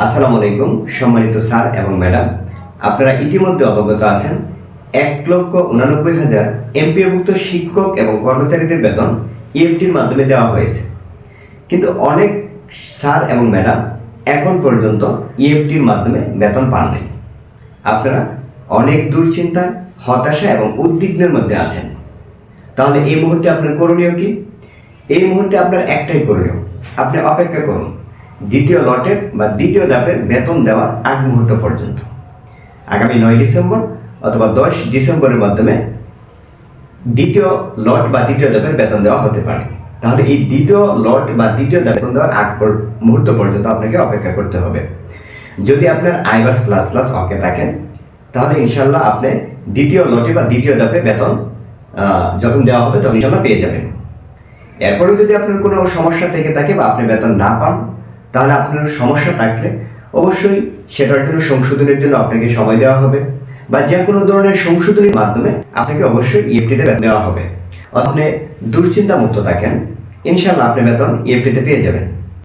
আসসালামু আলাইকুম, সম্মানিত স্যার এবং ম্যাডাম। আপনারা ইতিমধ্যে অবগত আছেন, এক লক্ষ উনানব্বই হাজার এমপিওভুক্ত শিক্ষক এবং কর্মচারীদের বেতন ইএফটির মাধ্যমে দেওয়া হয়েছে। কিন্তু অনেক স্যার এবং ম্যাডাম এখন পর্যন্ত ইএফটির মাধ্যমে বেতন পাননি। আপনারা অনেক দুশ্চিন্তা হতাশা এবং উদ্বিগ্নের মধ্যে আছেন। তাহলে এই মুহূর্তে আপনার করণীয় কি? এই মুহূর্তে আপনার একটাই করণীয়। আপনি অপেক্ষা করুন। দ্বিতীয় লটের বা দ্বিতীয় ধাপের বেতন দেওয়ার আগ মুহূর্ত পর্যন্ত। আগামী নয় ডিসেম্বর অথবা দশ ডিসেম্বরের মাধ্যমে দ্বিতীয় লট বা দ্বিতীয় ধাপের বেতন দেওয়া হতে পারে। তাহলে এই দ্বিতীয় লট বা দ্বিতীয় বেতন দেওয়ার আগ মুহূর্ত পর্যন্ত আপনাকে অপেক্ষা করতে হবে। যদি আপনার আইবাস প্লাস প্লাস অকে থাকেন, তাহলে ইনশাল্লাহ আপনি দ্বিতীয় লটে বা দ্বিতীয় ধাপে বেতন যখন দেওয়া হবে তখন ইনশাল্লাহ পেয়ে যাবেন। এরপরেও যদি আপনার কোনো সমস্যা থেকে থাকে বা আপনি বেতন না পান তাহলে আপনার সমস্যা থাকলে অবশ্যই সেটার জন্য সংশোধনের জন্য আপনাকে সময় দেওয়া হবে বা যে কোনো ধরনের সংশোধনের মাধ্যমে আপনাকে অবশ্যই ইএফটিতে দেওয়া হবে। আপনি দুশ্চিন্তা মুক্ত থাকেন ইনশাল্লাহ আপনি বেতন ইএফটিতে পেয়ে যাবেন।